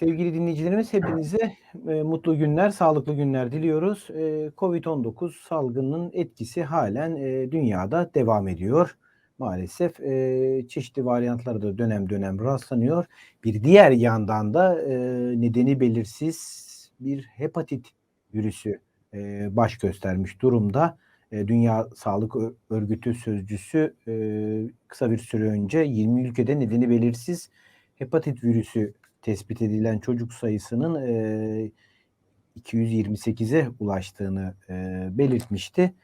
Sevgili dinleyicilerimiz hepinize e, mutlu günler, sağlıklı günler diliyoruz. E, Covid-19 salgının etkisi halen e, dünyada devam ediyor. Maalesef e, çeşitli varyantlara da dönem dönem rastlanıyor. Bir diğer yandan da e, nedeni belirsiz bir hepatit virüsü e, baş göstermiş durumda. E, Dünya Sağlık Örgütü sözcüsü e, kısa bir süre önce 20 ülkede nedeni belirsiz hepatit virüsü tespit edilen çocuk sayısının e, 228'e ulaştığını e, belirtmişti.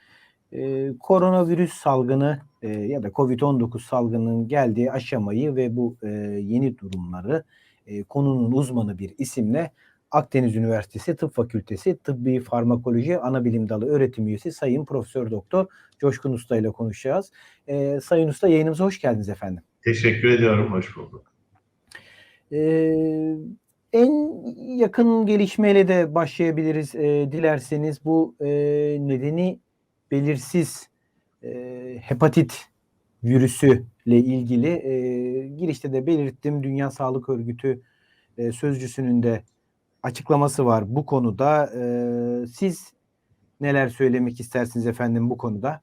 E, koronavirüs salgını e, ya da COVID-19 salgının geldiği aşamayı ve bu e, yeni durumları e, konunun uzmanı bir isimle Akdeniz Üniversitesi Tıp Fakültesi Tıbbi Farmakoloji Anabilim Dalı öğretim üyesi Sayın Profesör Doktor Coşkun Usta ile konuşacağız. E, Sayın Usta yayınımıza hoş geldiniz efendim. Teşekkür ediyorum, hoş bulduk. Ee, en yakın gelişmeyle de başlayabiliriz e, dilerseniz. Bu e, nedeni belirsiz e, hepatit virüsü ile ilgili e, girişte de belirttim. Dünya Sağlık Örgütü e, sözcüsünün de açıklaması var bu konuda. E, siz neler söylemek istersiniz efendim bu konuda?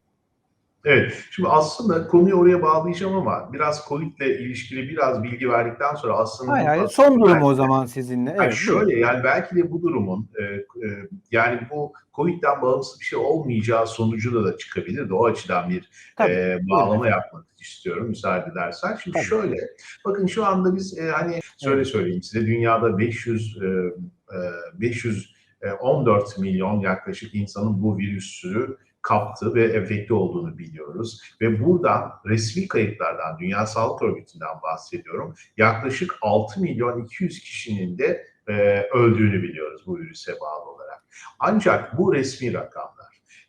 Evet, şimdi aslında konuyu oraya bağlayacağım ama biraz Covid ile ilişkili biraz bilgi verdikten sonra aslında... Hayır, hayır. aslında Son durum o zaman sizinle. Yani Evet, şöyle buyurun. yani belki de bu durumun e, e, yani bu Covid'den bağımsız bir şey olmayacağı sonucu da çıkabilir de o açıdan bir Tabii, e, bağlama yapmak istiyorum müsaade edersen. Şimdi Tabii. şöyle bakın şu anda biz e, hani şöyle Evet. söyleyeyim size dünyada 500 e, e, 514 milyon yaklaşık insanın bu virüsü kaptı ve enfekte olduğunu biliyoruz. Ve buradan resmi kayıtlardan Dünya Sağlık Örgütü'nden bahsediyorum. Yaklaşık 6 milyon 200 kişinin de e, öldüğünü biliyoruz bu virüse bağlı olarak. Ancak bu resmi rakamlar.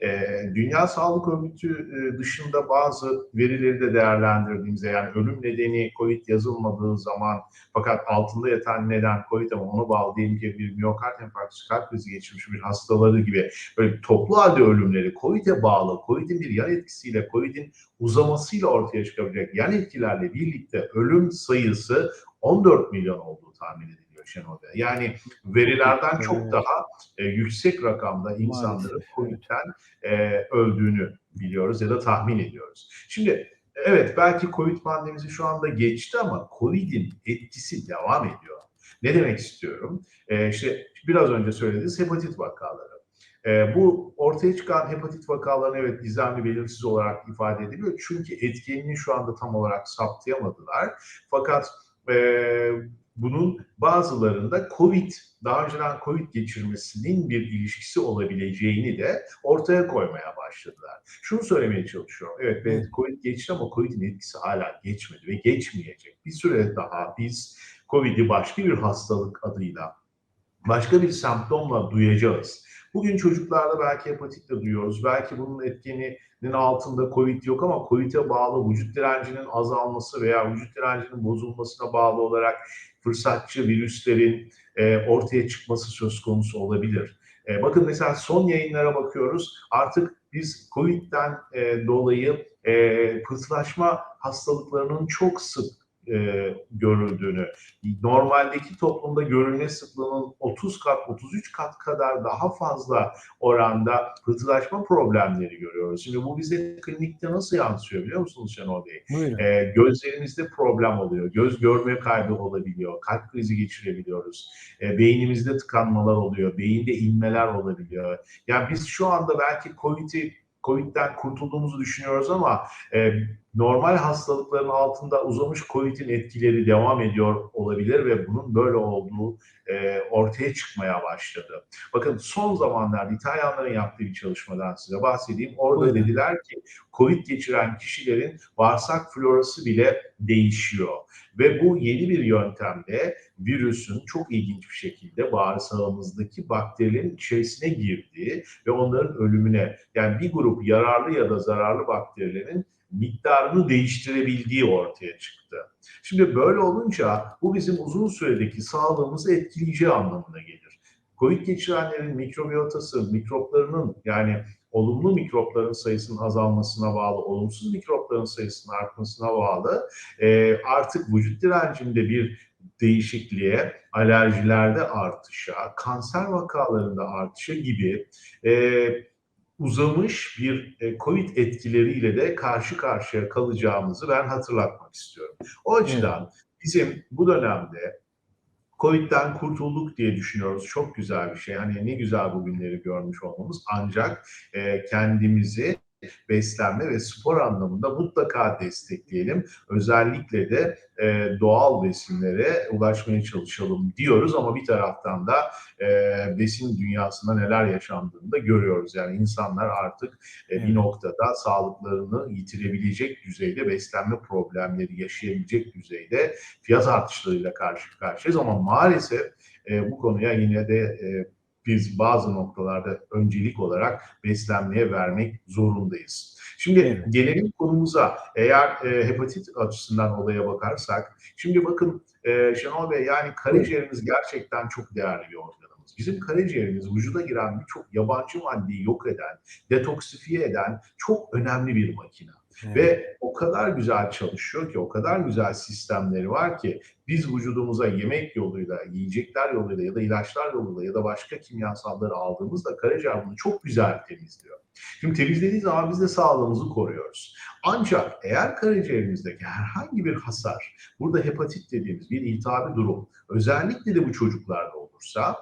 E, Dünya Sağlık Örgütü e, dışında bazı verileri de değerlendirdiğimizde yani ölüm nedeni COVID yazılmadığı zaman fakat altında yatan neden COVID ama ona bağlı diyelim ki bir miyokard enfarktüsü kalp krizi geçirmiş bir hastaları gibi böyle toplu halde ölümleri COVID'e bağlı, COVID'in bir yan etkisiyle, COVID'in uzamasıyla ortaya çıkabilecek yan etkilerle birlikte ölüm sayısı 14 milyon olduğu tahmin ediliyor Bey. Yani verilerden çok daha e, yüksek rakamda insanların COVID'den e, öldüğünü biliyoruz ya da tahmin ediyoruz. Şimdi evet belki COVID pandemisi şu anda geçti ama COVID'in etkisi devam ediyor. Ne demek istiyorum? E, işte biraz önce söylediğiniz hepatit vakaları. E, bu ortaya çıkan hepatit vakalarını evet gizemli belirsiz olarak ifade ediliyor. Çünkü etkenini şu anda tam olarak saptayamadılar. Fakat e, bunun bazılarında COVID, daha önceden COVID geçirmesinin bir ilişkisi olabileceğini de ortaya koymaya başladılar. Şunu söylemeye çalışıyorum. Evet, evet COVID geçti ama COVID'in etkisi hala geçmedi ve geçmeyecek. Bir süre daha biz COVID'i başka bir hastalık adıyla, başka bir semptomla duyacağız. Bugün çocuklarda belki hepatitle duyuyoruz. Belki bunun etkeninin altında COVID yok ama COVID'e bağlı vücut direncinin azalması veya vücut direncinin bozulmasına bağlı olarak fırsatçı virüslerin e, ortaya çıkması söz konusu olabilir. E, bakın mesela son yayınlara bakıyoruz. Artık biz COVID'den e, dolayı e, pıhtılaşma hastalıklarının çok sık e, görüldüğünü, normaldeki toplumda görülme sıklığının 30 kat, 33 kat kadar daha fazla oranda pıhtılaşma problemleri görüyoruz. Şimdi bu bize klinikte nasıl yansıyor biliyor musunuz Şenol Bey? Buyurun. E, gözlerimizde problem oluyor, göz görme kaybı olabiliyor, kalp krizi geçirebiliyoruz, e, beynimizde tıkanmalar oluyor, beyinde inmeler olabiliyor. Yani biz şu anda belki COVID'i COVID'den kurtulduğumuzu düşünüyoruz ama e, normal hastalıkların altında uzamış COVID'in etkileri devam ediyor olabilir ve bunun böyle olduğu e, ortaya çıkmaya başladı. Bakın son zamanlarda İtalyanların yaptığı bir çalışmadan size bahsedeyim. Orada Buyurun. dediler ki COVID geçiren kişilerin bağırsak florası bile değişiyor. Ve bu yeni bir yöntemle virüsün çok ilginç bir şekilde bağırsağımızdaki bakterilerin içerisine girdiği ve onların ölümüne yani bir grup yararlı ya da zararlı bakterilerin miktarını değiştirebildiği ortaya çıktı. Şimdi böyle olunca bu bizim uzun süredeki sağlığımızı etkileyeceği anlamına gelir. Covid geçirenlerin mikrobiyotası, mikroplarının yani olumlu mikropların sayısının azalmasına bağlı, olumsuz mikropların sayısının artmasına bağlı e, artık vücut direncinde bir değişikliğe, alerjilerde artışa, kanser vakalarında artışa gibi e, uzamış bir e, COVID etkileriyle de karşı karşıya kalacağımızı ben hatırlatmak istiyorum. O açıdan bizim bu dönemde Covid'den kurtulduk diye düşünüyoruz. Çok güzel bir şey. Hani ne güzel bu günleri görmüş olmamız. Ancak e, kendimizi beslenme ve spor anlamında mutlaka destekleyelim. Özellikle de e, doğal besinlere ulaşmaya çalışalım diyoruz ama bir taraftan da e, besin dünyasında neler yaşandığını da görüyoruz. Yani insanlar artık e, bir noktada sağlıklarını yitirebilecek düzeyde beslenme problemleri yaşayabilecek düzeyde fiyat artışlarıyla karşı karşıyayız ama maalesef e, bu konuya yine de e, biz bazı noktalarda öncelik olarak beslenmeye vermek zorundayız. Şimdi gelelim konumuza. Eğer e, hepatit açısından olaya bakarsak, şimdi bakın e, Şenol Bey yani karaciğerimiz gerçekten çok değerli bir organımız. Bizim karaciğerimiz vücuda giren birçok yabancı maddeyi yok eden, detoksifiye eden çok önemli bir makine. Evet. Ve o kadar güzel çalışıyor ki, o kadar güzel sistemleri var ki biz vücudumuza yemek yoluyla, yiyecekler yoluyla ya da ilaçlar yoluyla ya da başka kimyasalları aldığımızda karaciğer bunu çok güzel temizliyor. Şimdi temizlediği zaman biz de sağlığımızı koruyoruz. Ancak eğer karaciğerimizdeki herhangi bir hasar, burada hepatit dediğimiz bir iltihabi durum, özellikle de bu çocuklarda olursa,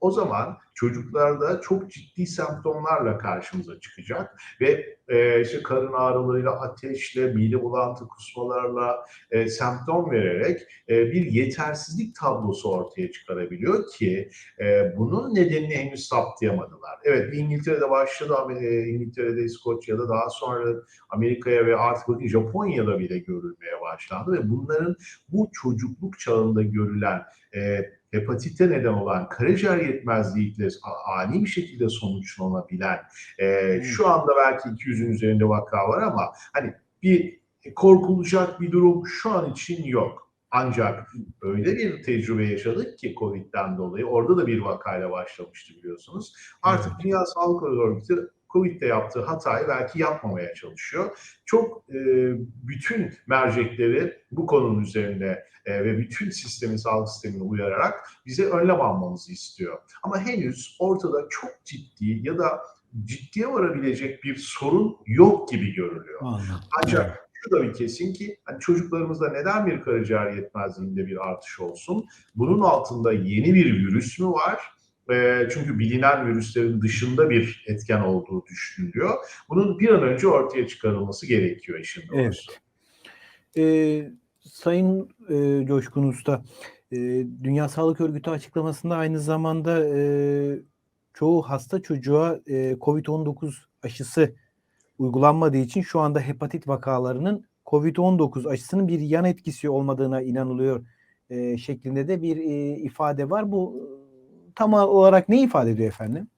o zaman çocuklarda çok ciddi semptomlarla karşımıza çıkacak ve e, işte karın ağrılarıyla, ateşle, mide bulantı kusmalarla e, semptom vererek e, bir yetersizlik tablosu ortaya çıkarabiliyor ki e, bunun nedenini henüz saptayamadılar. Evet İngiltere'de başladı, e, İngiltere'de, İskoçya'da daha sonra Amerika'ya ve artık bakın Japonya'da bile görülmeye başlandı ve bunların bu çocukluk çağında görülen e, hepatite neden olan karaciğer yetmezliğiyle ani bir şekilde sonuçlanabilen e, şu anda belki 200'ün üzerinde vaka var ama hani bir korkulacak bir durum şu an için yok. Ancak öyle bir tecrübe yaşadık ki Covid'den dolayı orada da bir vakayla başlamıştı biliyorsunuz. Artık Dünya Sağlık Örgütü Covid'de yaptığı hatayı belki yapmamaya çalışıyor. Çok e, bütün mercekleri bu konunun üzerinde e, ve bütün sistemin, sağlık sistemini uyararak bize önlem almamızı istiyor. Ama henüz ortada çok ciddi ya da ciddiye varabilecek bir sorun yok gibi görülüyor. Anladım. Ancak şu da bir kesin ki hani çocuklarımızda neden bir karaciğer yetmezliğinde bir artış olsun? Bunun altında yeni bir virüs mü var? E, çünkü bilinen virüslerin dışında bir etken olduğu düşünülüyor. Bunun bir an önce ortaya çıkarılması gerekiyor işin doğrusu. Ee, Sayın e, Coşkun Usta, e, Dünya Sağlık Örgütü açıklamasında aynı zamanda e, çoğu hasta çocuğa e, COVID-19 aşısı uygulanmadığı için şu anda hepatit vakalarının COVID-19 aşısının bir yan etkisi olmadığına inanılıyor e, şeklinde de bir e, ifade var. Bu e, tam olarak ne ifade ediyor efendim?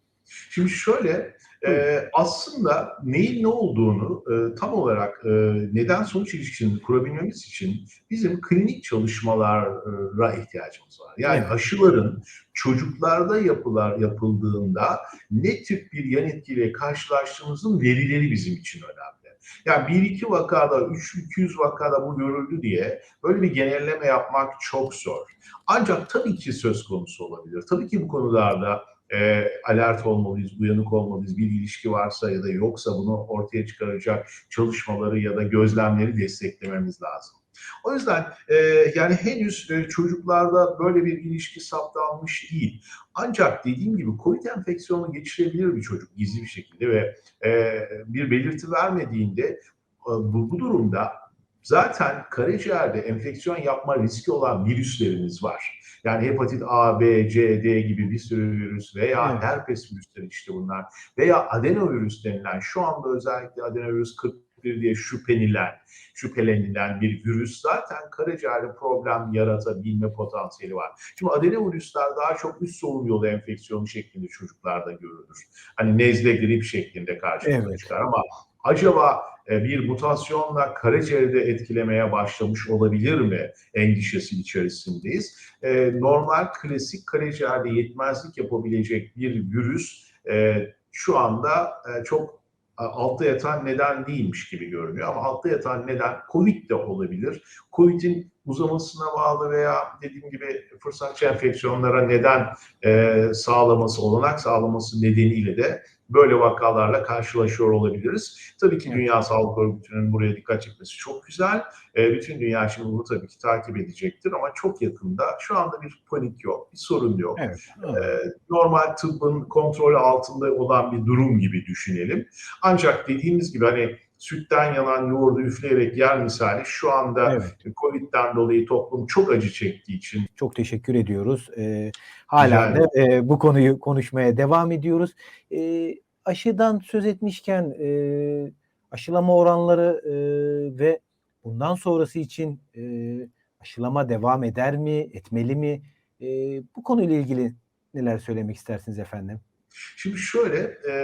Şimdi şöyle e, aslında neyin ne olduğunu e, tam olarak e, neden sonuç ilişkisini kurabilmemiz için bizim klinik çalışmalara ihtiyacımız var. Yani Evet. aşıların çocuklarda yapılar yapıldığında ne tip bir yan etkiyle karşılaştığımızın verileri bizim için önemli. Yani bir iki vakada, 300 vakada bu görüldü diye böyle bir genelleme yapmak çok zor. Ancak tabii ki söz konusu olabilir. Tabii ki bu konularda e, alert olmalıyız, uyanık olmalıyız. Bir ilişki varsa ya da yoksa bunu ortaya çıkaracak çalışmaları ya da gözlemleri desteklememiz lazım. O yüzden e, yani henüz e, çocuklarda böyle bir ilişki saptanmış değil. Ancak dediğim gibi COVID enfeksiyonu geçirebilir bir çocuk gizli bir şekilde ve e, bir belirti vermediğinde e, bu, bu durumda zaten karaciğerde enfeksiyon yapma riski olan virüslerimiz var. Yani hepatit A, B, C, D gibi bir sürü virüs veya Evet. herpes virüsleri işte bunlar veya adenovirüs denilen şu anda özellikle adenovirüs 41 diye şüphenilen, şüphelenilen bir virüs zaten karaciğerde problem yaratabilme potansiyeli var. Şimdi adenovirüsler daha çok üst solunum yolu enfeksiyonu şeklinde çocuklarda görülür. Hani nezle grip şeklinde karşımıza Evet. çıkar ama acaba e, bir mutasyonla karaciğerde etkilemeye başlamış olabilir mi endişesi içerisindeyiz. E, Normal klasik karaciğerde yetmezlik yapabilecek bir virüs e, şu anda çok altta yatan neden değilmiş gibi görünüyor ama altta yatan neden COVID de olabilir. COVID'in uzamasına bağlı veya dediğim gibi fırsatçı enfeksiyonlara neden e, sağlaması, olanak sağlaması nedeniyle de böyle vakalarla karşılaşıyor olabiliriz. Tabii ki Evet. Dünya Sağlık Örgütü'nün buraya dikkat çekmesi çok güzel. E, bütün dünya şimdi bunu tabii ki takip edecektir ama çok yakında şu anda bir panik yok, bir sorun yok. Evet. E, normal tıbbın kontrolü altında olan bir durum gibi düşünelim. Ancak dediğimiz gibi hani sütten yanan yoğurdu üfleyerek yer misali şu anda Evet. Covid'den dolayı toplum çok acı çektiği için Çok teşekkür ediyoruz. Ee, hala Rica da e, bu konuyu konuşmaya devam ediyoruz. Ee, aşıdan söz etmişken e, aşılama oranları e, ve bundan sonrası için e, aşılama devam eder mi, etmeli mi? E, bu konuyla ilgili neler söylemek istersiniz efendim? Şimdi şöyle, e,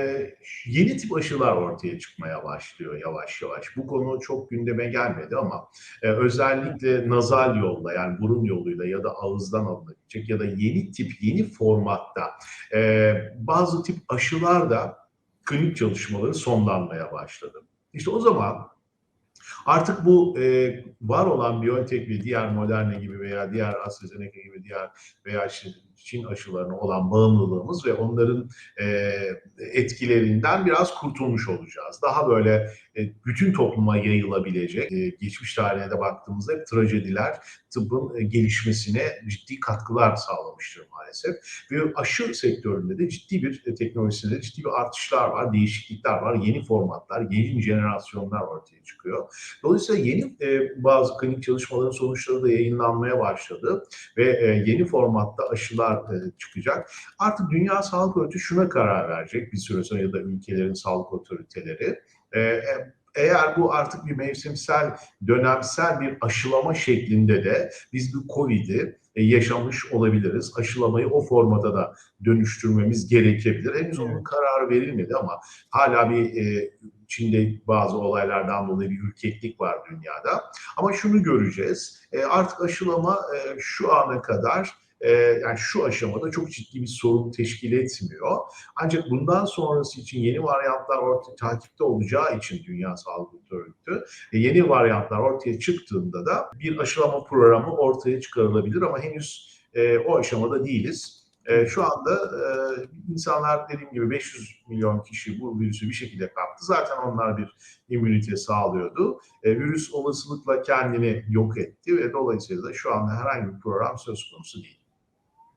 yeni tip aşılar ortaya çıkmaya başlıyor yavaş yavaş. Bu konu çok gündeme gelmedi ama e, özellikle nazal yolla yani burun yoluyla ya da ağızdan alınabilecek ya da yeni tip, yeni formatta e, bazı tip aşılar da klinik çalışmaları sonlanmaya başladı. İşte o zaman Artık bu e, var olan BioNTech ve diğer Moderna gibi veya diğer AstraZeneca gibi diğer veya işte Çin aşılarına olan bağımlılığımız ve onların e, etkilerinden biraz kurtulmuş olacağız. Daha böyle e, bütün topluma yayılabilecek, e, geçmiş tarihine de baktığımızda hep trajediler tıbbın e, gelişmesine ciddi katkılar sağlamıştır maalesef. Ve aşı sektöründe de ciddi bir e, teknolojisinde ciddi bir artışlar var, değişiklikler var, yeni formatlar, yeni jenerasyonlar ortaya çıkıyor. Dolayısıyla yeni e, bazı klinik çalışmaların sonuçları da yayınlanmaya başladı ve e, yeni formatta aşılar çıkacak. Artık Dünya Sağlık Örgütü şuna karar verecek bir süre sonra ya da ülkelerin sağlık otoriteleri. E, e, eğer bu artık bir mevsimsel, dönemsel bir aşılama şeklinde de biz bu Covid'i e, yaşamış olabiliriz. Aşılamayı o formata da dönüştürmemiz gerekebilir. Henüz onun kararı verilmedi ama hala bir e, Çin'de bazı olaylardan dolayı bir ürkeklik var dünyada. Ama şunu göreceğiz. E, artık aşılama e, şu ana kadar e, yani şu aşamada çok ciddi bir sorun teşkil etmiyor. Ancak bundan sonrası için yeni varyantlar ortaya takipte olacağı için Dünya Sağlık Örgütü e, yeni varyantlar ortaya çıktığında da bir aşılama programı ortaya çıkarılabilir ama henüz e, o aşamada değiliz. E, şu anda insanlar dediğim gibi 500 milyon kişi bu virüsü bir şekilde kaptı. Zaten onlar bir immünite sağlıyordu. Virüs olasılıkla kendini yok etti ve dolayısıyla da şu anda herhangi bir program söz konusu değil.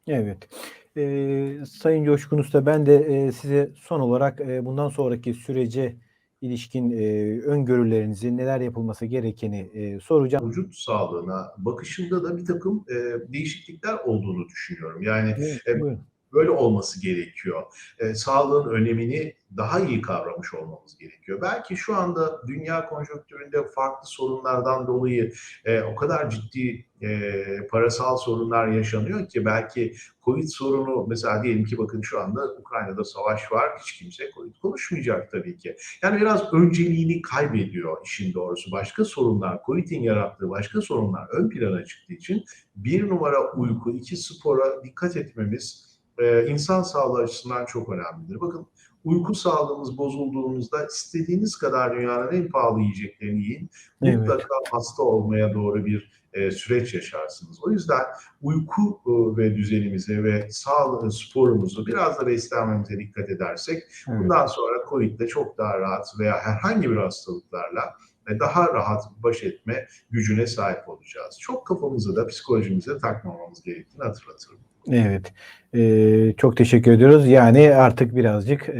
Evet. Ee, Sayın Coşkun Usta ben de e, size son olarak e, bundan sonraki sürece ilişkin e, öngörülerinizi, neler yapılması gerekeni e, soracağım. Vücut sağlığına bakışında da bir takım e, değişiklikler olduğunu düşünüyorum. Yani Evet, e, buyurun. Böyle olması gerekiyor. E, sağlığın önemini daha iyi kavramış olmamız gerekiyor. Belki şu anda dünya konjonktüründe farklı sorunlardan dolayı e, o kadar ciddi e, parasal sorunlar yaşanıyor ki belki Covid sorunu mesela diyelim ki bakın şu anda Ukrayna'da savaş var. Hiç kimse Covid konuşmayacak tabii ki. Yani biraz önceliğini kaybediyor işin doğrusu. Başka sorunlar, Covid'in yarattığı başka sorunlar ön plana çıktığı için bir numara uyku, iki spora dikkat etmemiz e, insan sağlığı açısından çok önemlidir. Bakın uyku sağlığımız bozulduğunuzda istediğiniz kadar dünyanın en pahalı yiyeceklerini yiyin. Evet. Mutlaka hasta olmaya doğru bir e, süreç yaşarsınız. O yüzden uyku e, ve düzenimize ve sağlığı, sporumuzu biraz da beslenmemize dikkat edersek Evet. bundan sonra Covid'de çok daha rahat veya herhangi bir hastalıklarla e, daha rahat baş etme gücüne sahip olacağız. Çok kafamıza da psikolojimize takmamamız gerektiğini hatırlatırım. Evet. Ee, çok teşekkür ediyoruz. Yani artık birazcık e,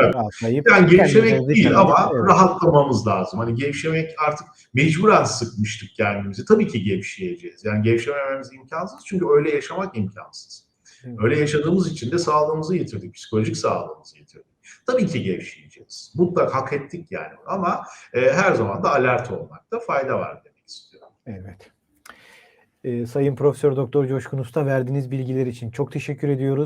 rahatlayıp Yani gevşemek değil ama evet. rahatlamamız lazım. Hani gevşemek artık mecburen sıkmıştık kendimizi. Tabii ki gevşeyeceğiz. Yani gevşemememiz imkansız çünkü öyle yaşamak imkansız. Evet. Öyle yaşadığımız için de sağlığımızı yitirdik, psikolojik sağlığımızı yitirdik. Tabii ki gevşeyeceğiz. Mutlak hak ettik yani. Ama e, her zaman da alert olmakta fayda var demek istiyorum. Evet. Ee, Sayın Profesör Doktor Coşkun Usta verdiğiniz bilgiler için çok teşekkür ediyoruz.